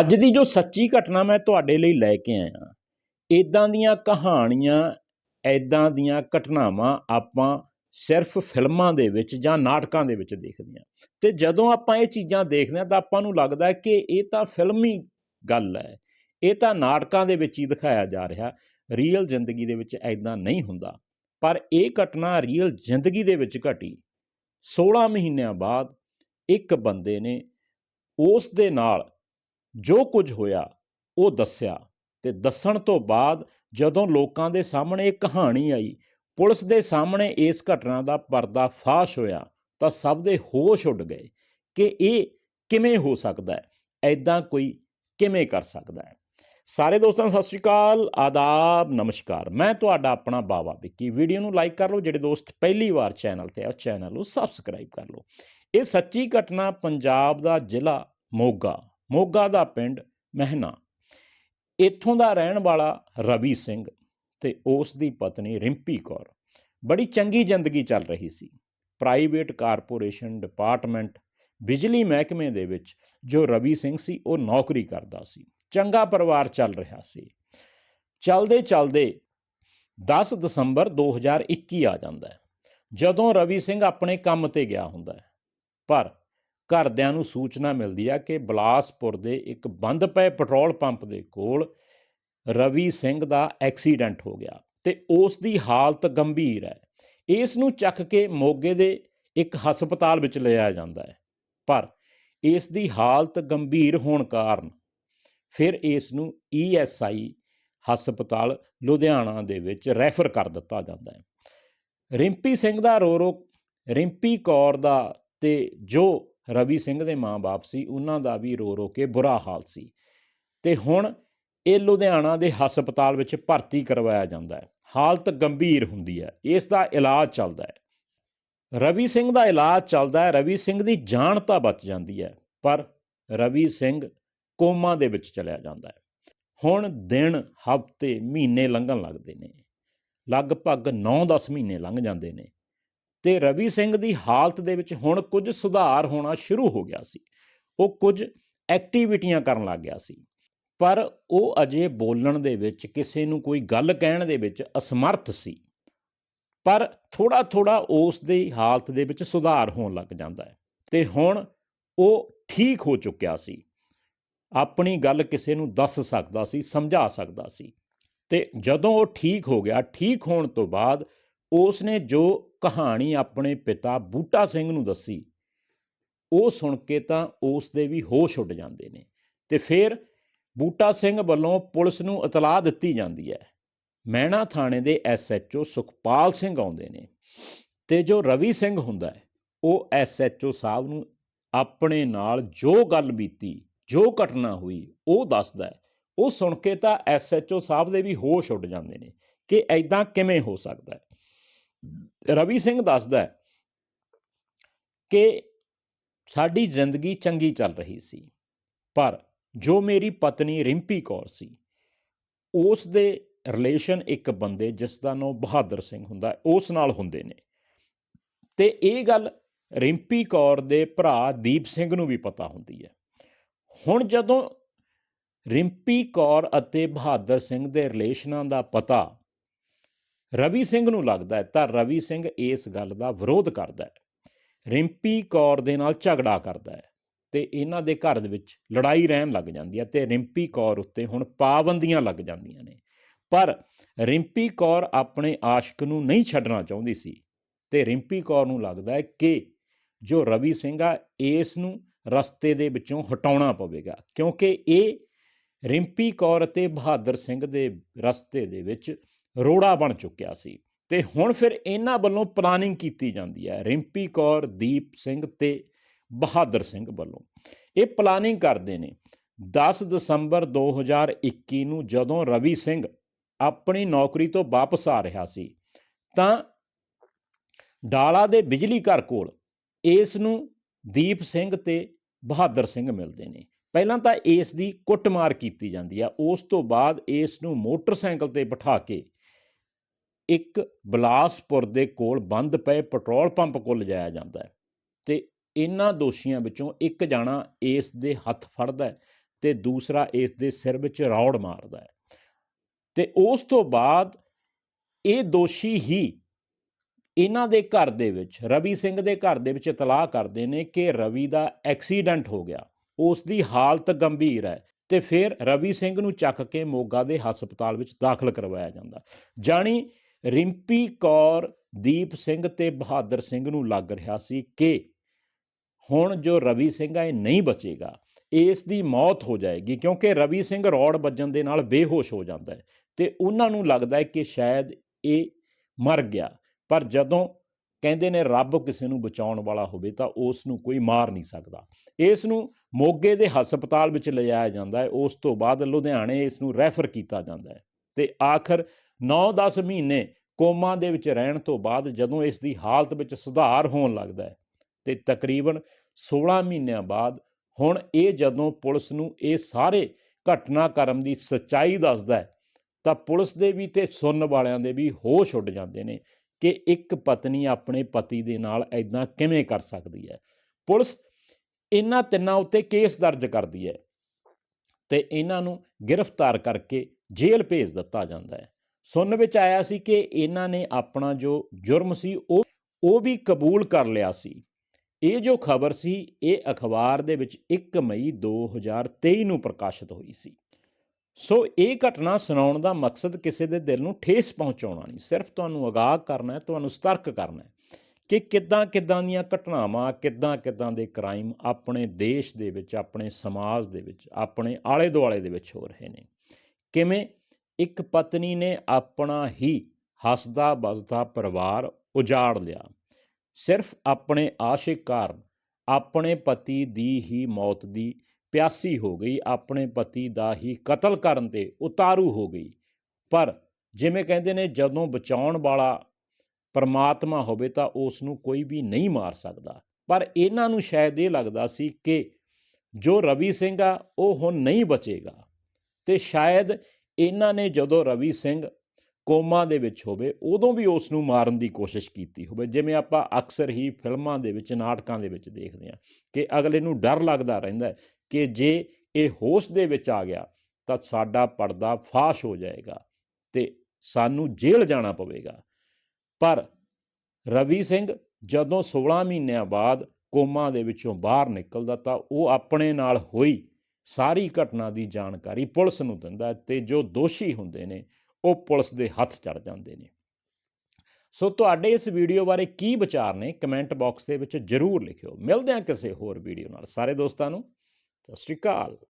ਅੱਜ ਦੀ ਜੋ ਸੱਚੀ ਘਟਨਾ ਮੈਂ ਤੁਹਾਡੇ ਲਈ ਲੈ ਕੇ ਆਇਆ ਇਦਾਂ ਦੀਆਂ ਕਹਾਣੀਆਂ ਐਦਾਂ ਦੀਆਂ ਘਟਨਾਵਾਂ ਆਪਾਂ ਸਿਰਫ ਫਿਲਮਾਂ ਦੇ ਵਿੱਚ ਜਾਂ ਨਾਟਕਾਂ ਦੇ ਵਿੱਚ ਦੇਖਦੇ ਹਾਂ। ਤੇ ਜਦੋਂ ਆਪਾਂ ਇਹ ਚੀਜ਼ਾਂ ਦੇਖਦੇ ਹਾਂ ਤਾਂ ਆਪਾਂ ਨੂੰ ਲੱਗਦਾ ਕਿ ਇਹ ਤਾਂ ਫਿਲਮੀ ਗੱਲ ਹੈ। ਇਹ ਤਾਂ ਨਾਟਕਾਂ ਦੇ ਵਿੱਚ ਹੀ ਦਿਖਾਇਆ ਜਾ ਰਿਹਾ। ਰੀਅਲ ਜ਼ਿੰਦਗੀ ਦੇ ਵਿੱਚ ਐਦਾਂ ਨਹੀਂ ਹੁੰਦਾ। ਪਰ ਇਹ ਘਟਨਾ ਰੀਅਲ ਜ਼ਿੰਦਗੀ ਦੇ ਵਿੱਚ ਘਟੀ। 16 ਮਹੀਨਿਆਂ ਬਾਅਦ ਇੱਕ ਬੰਦੇ ਨੇ ਉਸ ਦੇ ਨਾਲ ਜੋ ਕੁਝ ਹੋਇਆ, ਉਹ ਦੱਸਿਆ। ਤੇ ਦੱਸਣ ਤੋਂ ਬਾਅਦ ਜਦੋਂ ਲੋਕਾਂ ਦੇ ਸਾਹਮਣੇ ਇਹ ਕਹਾਣੀ ਆਈ, ਪੁਲਿਸ ਦੇ ਸਾਹਮਣੇ ਇਸ ਘਟਨਾ ਦਾ ਪਰਦਾ ਫਾਸ਼ ਹੋਇਆ, ਤਾਂ ਸਭ ਦੇ ਹੋਸ਼ ਉੱਡ ਗਏ ਕਿ ਇਹ ਕਿਵੇਂ ਹੋ ਸਕਦਾ ਹੈ ਐਦਾਂ ਕੋਈ ਕਿਵੇਂ ਕਰ ਸਕਦਾ ਹੈ। ਸਾਰੇ ਦੋਸਤਾਂ, ਸਤਿ ਸ਼੍ਰੀ ਅਕਾਲ, ਆਦਾਬ, ਨਮਸਕਾਰ। ਮੈਂ ਤੁਹਾਡਾ ਆਪਣਾ ਬਾਵਾ ਵਿੱਕੀ। ਵੀਡੀਓ ਨੂੰ ਲਾਈਕ ਕਰ ਲਓ, ਜਿਹੜੇ ਦੋਸਤ ਪਹਿਲੀ ਵਾਰ ਚੈਨਲ ਤੇ ਆ, ਚੈਨਲ ਨੂੰ ਸਬਸਕ੍ਰਾਈਬ ਕਰ ਲਓ। ਇਹ ਸੱਚੀ ਘਟਨਾ ਪੰਜਾਬ ਦਾ ਜ਼ਿਲ੍ਹਾ ਮੋਗਾ ਮੋਗਾ ਦਾ ਪਿੰਡ ਮਹਿਨਾ। ਇੱਥੋਂ ਦਾ ਰਹਿਣ ਵਾਲਾ ਰਵੀ ਸਿੰਘ ਤੇ ਉਸ ਦੀ ਪਤਨੀ ਰਿੰਪੀ ਕੌਰ। ਬੜੀ ਚੰਗੀ ਜ਼ਿੰਦਗੀ ਚੱਲ ਰਹੀ ਸੀ। ਪ੍ਰਾਈਵੇਟ ਕਾਰਪੋਰੇਸ਼ਨ ਡਿਪਾਰਟਮੈਂਟ, ਬਿਜਲੀ ਮਹਿਕਮੇ ਦੇ ਵਿੱਚ ਜੋ ਰਵੀ ਸਿੰਘ ਸੀ, ਉਹ ਨੌਕਰੀ ਕਰਦਾ ਸੀ। ਚੰਗਾ ਪਰਿਵਾਰ ਚੱਲ ਰਿਹਾ ਸੀ। ਚੱਲਦੇ ਚਲਦੇ 10 ਦਸੰਬਰ 2021 ਆ ਜਾਂਦਾ ਹੈ। ਜਦੋਂ ਰਵੀ ਸਿੰਘ ਆਪਣੇ ਕੰਮ ਤੇ ਗਿਆ ਹੁੰਦਾ ਹੈ, ਪਰ ਘਰਦਿਆਂ ਨੂੰ ਸੂਚਨਾ ਮਿਲਦੀ ਹੈ ਕਿ ਬਲਾਸਪੁਰ ਦੇ ਇੱਕ ਬੰਦ ਪਏ ਪੈਟਰੋਲ ਪੰਪ ਦੇ ਕੋਲ ਰਵੀ ਸਿੰਘ ਦਾ ਐਕਸੀਡੈਂਟ ਹੋ ਗਿਆ ਤੇ ਉਸ ਦੀ ਹਾਲਤ ਗੰਭੀਰ ਹੈ। ਇਸ ਨੂੰ ਚੱਕ ਕੇ ਮੋਗੇ ਦੇ ਇੱਕ ਹਸਪਤਾਲ ਵਿੱਚ ਲਿਆਇਆ ਜਾਂਦਾ ਹੈ। ਪਰ ਇਸ ਦੀ ਹਾਲਤ ਗੰਭੀਰ ਹੋਣ ਕਾਰਨ ਫਿਰ ਇਸ ਨੂੰ ਈਐਸਆਈ ਹਸਪਤਾਲ ਲੁਧਿਆਣਾ ਦੇ ਵਿੱਚ ਰੈਫਰ ਕਰ ਦਿੱਤਾ ਜਾਂਦਾ ਹੈ। ਰਿੰਪੀ ਸਿੰਘ ਦਾ ਰੋ ਰੋ ਰਿੰਪੀ ਕੌਰ ਦਾ ਤੇ ਜੋ ਰਵੀ ਸਿੰਘ ਦੇ ਮਾਂ-ਬਾਪ ਸੀ, ਉਹਨਾਂ ਦਾ ਵੀ ਰੋ ਰੋ ਕੇ ਬੁਰਾ ਹਾਲ ਸੀ। ਤੇ ਹੁਣ ਇਹ ਲੁਧਿਆਣਾ ਦੇ ਹਸਪਤਾਲ ਵਿੱਚ ਭਰਤੀ ਕਰਵਾਇਆ ਜਾਂਦਾ ਹੈ। ਹਾਲਤ ਗੰਭੀਰ ਹੁੰਦੀ ਹੈ। ਇਸ ਦਾ ਇਲਾਜ ਚੱਲਦਾ ਹੈ। ਰਵੀ ਸਿੰਘ ਦਾ ਇਲਾਜ ਚੱਲਦਾ ਹੈ। ਰਵੀ ਸਿੰਘ ਦੀ ਜਾਨ ਤਾਂ ਬਚ ਜਾਂਦੀ ਹੈ, ਪਰ ਰਵੀ ਸਿੰਘ ਕੋਮਾ ਦੇ ਵਿੱਚ ਚਲਿਆ ਜਾਂਦਾ ਹੈ। ਹੁਣ ਦਿਨ, ਹਫ਼ਤੇ, ਮਹੀਨੇ ਲੰਘਣ ਲੱਗਦੇ ਨੇ। ਲਗਭਗ 9-10 ਮਹੀਨੇ ਲੰਘ ਜਾਂਦੇ ਨੇ। ਤੇ ਰਵੀ ਸਿੰਘ ਦੀ ਹਾਲਤ ਦੇ ਵਿੱਚ ਹੁਣ ਕੁਝ ਸੁਧਾਰ ਹੋਣਾ ਸ਼ੁਰੂ ਹੋ ਗਿਆ ਸੀ। ਉਹ ਕੁਝ ਐਕਟੀਵਿਟੀਆਂ ਕਰਨ ਲੱਗ ਗਿਆ ਸੀ। ਪਰ ਉਹ ਅਜੇ ਬੋਲਣ ਦੇ ਵਿੱਚ, ਕਿਸੇ ਨੂੰ ਕੋਈ ਗੱਲ ਕਹਿਣ ਦੇ ਵਿੱਚ ਅਸਮਰਥ ਸੀ। ਪਰ ਥੋੜਾ ਥੋੜਾ ਉਸ ਦੀ ਹਾਲਤ ਦੇ ਵਿੱਚ ਸੁਧਾਰ ਹੋਣ ਲੱਗ ਜਾਂਦਾ ਹੈ ਤੇ ਹੁਣ ਉਹ ਠੀਕ ਹੋ ਚੁੱਕਿਆ ਸੀ। ਆਪਣੀ ਗੱਲ ਕਿਸੇ ਨੂੰ ਦੱਸ ਸਕਦਾ ਸੀ, ਸਮਝਾ ਸਕਦਾ ਸੀ। ਤੇ ਜਦੋਂ ਉਹ ਠੀਕ ਹੋ ਗਿਆ, ਠੀਕ ਹੋਣ ਤੋਂ ਬਾਅਦ ਉਸ ਨੇ ਜੋ ਕਹਾਣੀ ਆਪਣੇ ਪਿਤਾ ਬੂਟਾ ਸਿੰਘ ਨੂੰ ਦੱਸੀ। ਉਹ ਸੁਣ ਕੇ ਤਾਂ ਉਸ ਦੇ ਵੀ ਹੋਸ਼ ਉੱਡ ਜਾਂਦੇ ਨੇ ਤੇ ਫਿਰ ਬੂਟਾ ਸਿੰਘ ਵੱਲੋਂ ਪੁਲਿਸ ਨੂੰ ਇਤਲਾਹ ਦਿੱਤੀ ਜਾਂਦੀ ਹੈ। ਮਹਿਣਾ ਥਾਣੇ ਦੇ ਐਸਐਚਓ ਸੁਖਪਾਲ ਸਿੰਘ ਆਉਂਦੇ ਨੇ ਤੇ ਜੋ ਰਵੀ ਸਿੰਘ ਹੁੰਦਾ ਹੈ, ਉਹ ਐਸਐਚਓ ਸਾਹਿਬ ਨੂੰ ਆਪਣੇ ਨਾਲ ਜੋ ਗੱਲ ਬੀਤੀ, ਜੋ ਘਟਨਾ ਹੋਈ, ਉਹ ਦੱਸਦਾ ਹੈ। ਉਹ ਸੁਣ ਕੇ ਤਾਂ ਐਸਐਚਓ ਸਾਹਿਬ ਦੇ ਵੀ ਹੋਸ਼ ਉੱਡ ਜਾਂਦੇ ਨੇ ਕਿ ਐਦਾਂ ਕਿਵੇਂ ਹੋ ਸਕਦਾ ਹੈ। ਰਵੀ ਸਿੰਘ ਦੱਸਦਾ ਕਿ ਸਾਡੀ ਜ਼ਿੰਦਗੀ ਚੰਗੀ ਚੱਲ ਰਹੀ ਸੀ, ਪਰ ਜੋ ਮੇਰੀ ਪਤਨੀ ਰਿੰਪੀ ਕੌਰ ਸੀ ਉਸ ਦੇ ਰਿਲੇਸ਼ਨ ਇੱਕ ਬੰਦੇ ਜਿਸ ਦਾ ਨਾਮ ਬਹਾਦਰ ਸਿੰਘ ਹੁੰਦਾ ਉਸ ਨਾਲ ਹੁੰਦੇ ਨੇ। ਤੇ ਇਹ ਗੱਲ ਰਿੰਪੀ ਕੌਰ ਦੇ ਭਰਾ ਦੀਪ ਸਿੰਘ ਨੂੰ ਵੀ ਪਤਾ ਹੁੰਦੀ ਹੈ। ਹੁਣ ਜਦੋਂ ਰਿੰਪੀ ਕੌਰ ਅਤੇ ਬਹਾਦਰ ਸਿੰਘ ਦੇ ਰਿਲੇਸ਼ਨਾਂ ਦਾ ਪਤਾ ਰਵੀ ਸਿੰਘ ਨੂੰ ਲੱਗਦਾ ਹੈ, ਤਾਂ ਰਵੀ ਸਿੰਘ ਇਸ ਗੱਲ ਦਾ ਵਿਰੋਧ ਕਰਦਾ ਹੈ। ਰਿੰਪੀ ਕੌਰ ਦੇ ਨਾਲ ਝਗੜਾ ਕਰਦਾ ਹੈ ਤੇ ਇਹਨਾਂ ਦੇ ਘਰ ਦੇ ਵਿੱਚ ਲੜਾਈ ਰਹਿਣ ਲੱਗ ਜਾਂਦੀ ਹੈ ਤੇ ਰਿੰਪੀ ਕੌਰ ਉੱਤੇ ਹੁਣ ਪਾਬੰਦੀਆਂ ਲੱਗ ਜਾਂਦੀਆਂ ਨੇ। ਪਰ ਰਿੰਪੀ ਕੌਰ ਆਪਣੇ ਆਸ਼ਕ ਨੂੰ ਨਹੀਂ ਛੱਡਣਾ ਚਾਹੁੰਦੀ ਸੀ ਤੇ ਰਿੰਪੀ ਕੌਰ ਨੂੰ ਲੱਗਦਾ ਹੈ ਕਿ ਜੋ ਰਵੀ ਸਿੰਘ ਆ, ਇਸ ਨੂੰ ਰਸਤੇ ਦੇ ਵਿੱਚੋਂ ਹਟਾਉਣਾ ਪਵੇਗਾ। ਕਿਉਂਕਿ ਇਹ ਰਿੰਪੀ ਕੌਰ ਅਤੇ ਬਹਾਦਰ ਸਿੰਘ ਦੇ ਰਸਤੇ ਦੇ ਵਿੱਚ ਰੋੜਾ ਬਣ ਚੁੱਕਿਆ ਸੀ। ਤੇ ਹੁਣ ਫਿਰ ਇਹਨਾਂ ਵੱਲੋਂ ਪਲਾਨਿੰਗ ਕੀਤੀ ਜਾਂਦੀ ਹੈ, ਰਿੰਪੀ ਕੌਰ, ਦੀਪ ਸਿੰਘ ਤੇ ਬਹਾਦਰ ਸਿੰਘ ਵੱਲੋਂ। ਇਹ ਪਲਾਨਿੰਗ ਕਰਦੇ ਨੇ। 10 ਦਸੰਬਰ 2021 ਨੂੰ ਜਦੋਂ ਰਵੀ ਸਿੰਘ ਆਪਣੀ ਨੌਕਰੀ ਤੋਂ ਵਾਪਸ ਆ ਰਿਹਾ ਸੀ, ਤਾਂ ਡਾਲਾ ਦੇ ਬਿਜਲੀ ਘਰ ਕੋਲ ਇਸ ਨੂੰ ਦੀਪ ਸਿੰਘ ਤੇ ਬਹਾਦਰ ਸਿੰਘ ਮਿਲਦੇ ਨੇ। ਪਹਿਲਾਂ ਤਾਂ ਇਸ ਦੀ ਕੁੱਟਮਾਰ ਕੀਤੀ ਜਾਂਦੀ ਆ ਉਸ ਤੋਂ ਬਾਅਦ ਇਸ ਨੂੰ ਮੋਟਰਸਾਈਕਲ ਤੇ ਬਿਠਾ ਕੇ ਇੱਕ ਬਲਾਸਪੁਰ ਦੇ ਕੋਲ ਬੰਦ ਪਏ ਪੈਟਰੋਲ ਪੰਪ ਕੋਲ ਲਿਜਾਇਆ ਜਾਂਦਾ ਹੈ ਤੇ ਇਹਨਾਂ ਦੋਸ਼ੀਆਂ ਵਿੱਚੋਂ ਇੱਕ ਜਾਣਾ ਇਸ ਦੇ ਹੱਥ ਫੜਦਾ ਹੈ ਤੇ ਦੂਸਰਾ ਇਸ ਦੇ ਸਿਰ ਵਿੱਚ ਰੌੜ ਮਾਰਦਾ ਹੈ। ਤੇ ਉਸ ਤੋਂ ਬਾਅਦ ਇਹ ਦੋਸ਼ੀ ਹੀ ਇਹਨਾਂ ਦੇ ਘਰ ਦੇ ਵਿੱਚ, ਰਵੀ ਸਿੰਘ ਦੇ ਘਰ ਦੇ ਵਿੱਚ ਇਤਲਾਹ ਕਰਦੇ ਨੇ ਕਿ ਰਵੀ ਦਾ ਐਕਸੀਡੈਂਟ ਹੋ ਗਿਆ। ਉਸ ਦੀ ਹਾਲਤ ਗੰਭੀਰ ਹੈ ਤੇ ਫਿਰ ਰਵੀ ਸਿੰਘ ਨੂੰ ਚੱਕ ਕੇ ਮੋਗਾ ਦੇ ਹਸਪਤਾਲ ਵਿੱਚ ਦਾਖਲ ਕਰਵਾਇਆ ਜਾਂਦਾ। ਜਾਣੀ ਰਿੰਪੀ ਕੌਰ ਦੀਪ ਸਿੰਘ ਤੇ ਬਹਾਦਰ ਸਿੰਘ ਨੂੰ ਲੱਗ ਰਿਹਾ ਸੀ ਕਿ ਹੁਣ ਜੋ ਰਵੀ ਸਿੰਘ ਹੈ ਇਹ ਨਹੀਂ ਬਚੇਗਾ। ਇਸ ਦੀ ਮੌਤ ਹੋ ਜਾਏਗੀ ਕਿਉਂਕਿ ਰਵੀ ਸਿੰਘ ਰੌੜ ਵੱਜਣ ਦੇ ਨਾਲ ਬੇਹੋਸ਼ ਹੋ ਜਾਂਦਾ ਹੈ ਤੇ ਉਹਨਾਂ ਨੂੰ ਲੱਗਦਾ ਹੈ ਕਿ ਸ਼ਾਇਦ ਇਹ ਮਰ ਗਿਆ। ਪਰ ਜਦੋਂ ਕਹਿੰਦੇ ਨੇ ਰੱਬ ਕਿਸੇ ਨੂੰ ਬਚਾਉਣ ਵਾਲਾ ਹੋਵੇ ਤਾਂ ਉਸ ਨੂੰ ਕੋਈ ਮਾਰ ਨਹੀਂ ਸਕਦਾ। ਇਸ ਨੂੰ ਮੋਗੇ ਦੇ ਹਸਪਤਾਲ ਵਿੱਚ ਲਿਜਾਇਆ ਜਾਂਦਾ ਹੈ। ਉਸ ਤੋਂ ਬਾਅਦ ਲੁਧਿਆਣੇ ਇਸ ਨੂੰ ਰੈਫਰ ਕੀਤਾ ਜਾਂਦਾ ਹੈ। ਤੇ ਆਖਰ 9-10 ਮਹੀਨੇ ਕੋਮਾ ਦੇ ਵਿੱਚ ਰਹਿਣ ਤੋਂ ਬਾਅਦ ਜਦੋਂ ਇਸ ਦੀ ਹਾਲਤ ਵਿੱਚ ਸੁਧਾਰ ਹੋਣ ਲੱਗਦਾ ਹੈ ਤੇ ਤਕਰੀਬਨ 16 ਮਹੀਨਿਆਂ ਬਾਅਦ ਹੁਣ ਇਹ ਜਦੋਂ ਪੁਲਿਸ ਨੂੰ ਇਹ ਸਾਰੇ ਘਟਨਾਕ੍ਰਮ ਦੀ ਸੱਚਾਈ ਦੱਸਦਾ ਹੈ, ਤਾਂ ਪੁਲਿਸ ਦੇ ਵੀ ਤੇ ਸੁਣਨ ਵਾਲਿਆਂ ਦੇ ਵੀ ਹੋਸ਼ ਉੱਡ ਜਾਂਦੇ ਨੇ ਕਿ ਇੱਕ ਪਤਨੀ ਆਪਣੇ ਪਤੀ ਦੇ ਨਾਲ ਐਦਾਂ ਕਿਵੇਂ ਕਰ ਸਕਦੀ ਹੈ। ਪੁਲਿਸ ਇਹਨਾਂ ਤਿੰਨਾਂ ਉੱਤੇ ਕੇਸ ਦਰਜ ਕਰਦੀ ਹੈ ਤੇ ਇਹਨਾਂ ਨੂੰ ਗ੍ਰਿਫਤਾਰ ਕਰਕੇ ਜੇਲ੍ਹ ਭੇਜ ਦਿੱਤਾ ਜਾਂਦਾ ਹੈ। ਸੁਣਨ ਵਿੱਚ ਆਇਆ ਸੀ ਕਿ ਇਹਨਾਂ ਨੇ ਆਪਣਾ ਜੋ ਜੁਰਮ ਸੀ, ਉਹ ਉਹ ਵੀ ਕਬੂਲ ਕਰ ਲਿਆ ਸੀ। ਇਹ ਜੋ ਖਬਰ ਸੀ, ਇਹ ਅਖਬਾਰ ਦੇ ਵਿੱਚ 1 ਮਈ 2023 ਨੂੰ ਪ੍ਰਕਾਸ਼ਿਤ ਹੋਈ ਸੀ। ਸੋ ਇਹ ਘਟਨਾ ਸੁਣਾਉਣ ਦਾ ਮਕਸਦ ਕਿਸੇ ਦੇ ਦਿਲ ਨੂੰ ਠੇਸ ਪਹੁੰਚਾਉਣਾ ਨਹੀਂ, ਸਿਰਫ ਤੁਹਾਨੂੰ ਅਗਾਹ ਕਰਨਾ ਹੈ, ਤੁਹਾਨੂੰ ਸਤਰਕ ਕਰਨਾ ਹੈ ਕਿ ਕਿੱਦਾਂ ਕਿੱਦਾਂ ਦੀਆਂ ਘਟਨਾਵਾਂ, ਕਿੱਦਾਂ ਕਿੱਦਾਂ ਦੇ ਕ੍ਰਾਈਮ ਆਪਣੇ ਦੇਸ਼ ਦੇ ਵਿੱਚ, ਆਪਣੇ ਸਮਾਜ ਦੇ ਵਿੱਚ, ਆਪਣੇ ਆਲੇ ਦੁਆਲੇ ਦੇ ਵਿੱਚ ਹੋ ਰਹੇ ਨੇ। ਕਿਵੇਂ ਇੱਕ ਪਤਨੀ ਨੇ ਆਪਣਾ ਹੀ ਹੱਸਦਾ ਬਸਦਾ ਪਰਿਵਾਰ ਉਜਾੜ ਲਿਆ। ਸਿਰਫ ਆਪਣੇ ਆਸ਼ਿਕ ਕਾਰਨ ਆਪਣੇ ਪਤੀ ਦੀ ਹੀ ਮੌਤ ਦੀ ਪਿਆਸੀ ਹੋ ਗਈ, ਆਪਣੇ ਪਤੀ ਦਾ ਹੀ ਕਤਲ ਕਰਨ ਤੇ ਉਤਾਰੂ ਹੋ ਗਈ। ਪਰ ਜਿਵੇਂ ਕਹਿੰਦੇ ਨੇ, ਜਦੋਂ ਬਚਾਉਣ ਵਾਲਾ ਪਰਮਾਤਮਾ ਹੋਵੇ ਤਾਂ ਉਸ ਨੂੰ ਕੋਈ ਵੀ ਨਹੀਂ ਮਾਰ ਸਕਦਾ। ਪਰ ਇਹਨਾਂ ਨੂੰ ਸ਼ਾਇਦ ਇਹ ਲੱਗਦਾ ਸੀ ਕਿ ਜੋ ਰਵੀ ਸਿੰਘ ਆ, ਉਹ ਹੁਣ ਨਹੀਂ ਬਚੇਗਾ ਤੇ ਸ਼ਾਇਦ ਇਹਨਾਂ ਨੇ ਜਦੋਂ ਰਵੀ ਸਿੰਘ ਕੋਮਾ ਦੇ ਵਿੱਚ ਹੋਵੇ, ਉਦੋਂ ਵੀ ਉਸ ਨੂੰ ਮਾਰਨ ਦੀ ਕੋਸ਼ਿਸ਼ ਕੀਤੀ ਹੋਵੇ। ਜਿਵੇਂ ਆਪਾਂ ਅਕਸਰ ਹੀ ਫਿਲਮਾਂ ਦੇ ਵਿੱਚ, ਨਾਟਕਾਂ ਦੇ ਵਿੱਚ ਦੇਖਦੇ ਹਾਂ ਕਿ ਅਗਲੇ ਨੂੰ ਡਰ ਲੱਗਦਾ ਰਹਿੰਦਾ ਹੈ ਕਿ ਜੇ ਇਹ ਹੋਸ਼ ਦੇ ਵਿੱਚ ਆ ਗਿਆ ਤਾਂ ਸਾਡਾ ਪਰਦਾ ਫਾਸ਼ ਹੋ ਜਾਏਗਾ ਤੇ ਸਾਨੂੰ ਜੇਲ੍ਹ ਜਾਣਾ ਪਵੇਗਾ। ਪਰ ਰਵੀ ਸਿੰਘ ਜਦੋਂ 16 ਮਹੀਨਿਆਂ ਬਾਅਦ ਕੋਮਾ ਦੇ ਵਿੱਚੋਂ ਬਾਹਰ ਨਿਕਲਦਾ ਤਾਂ ਉਹ ਆਪਣੇ ਨਾਲ ਹੋਈ ਸਾਰੀ ਘਟਨਾ ਦੀ ਜਾਣਕਾਰੀ ਪੁਲਿਸ ਨੂੰ ਦਿੰਦਾ ਹੈ ਤੇ ਜੋ ਦੋਸ਼ੀ ਹੁੰਦੇ ਨੇ, ਉਹ ਪੁਲਿਸ ਦੇ ਹੱਥ ਚੜ ਜਾਂਦੇ ਨੇ। ਸੋ ਤੁਹਾਡੇ ਇਸ ਵੀਡੀਓ ਬਾਰੇ ਕੀ ਵਿਚਾਰ ਨੇ, ਕਮੈਂਟ ਬਾਕਸ ਦੇ ਵਿੱਚ ਜਰੂਰ ਲਿਖਿਓ। ਮਿਲਦੇ ਹਾਂ ਕਿਸੇ ਹੋਰ ਵੀਡੀਓ ਨਾਲ। ਸਾਰੇ ਦੋਸਤਾਂ ਨੂੰ, ਸਤਿ ਸ਼੍ਰੀ ਅਕਾਲ।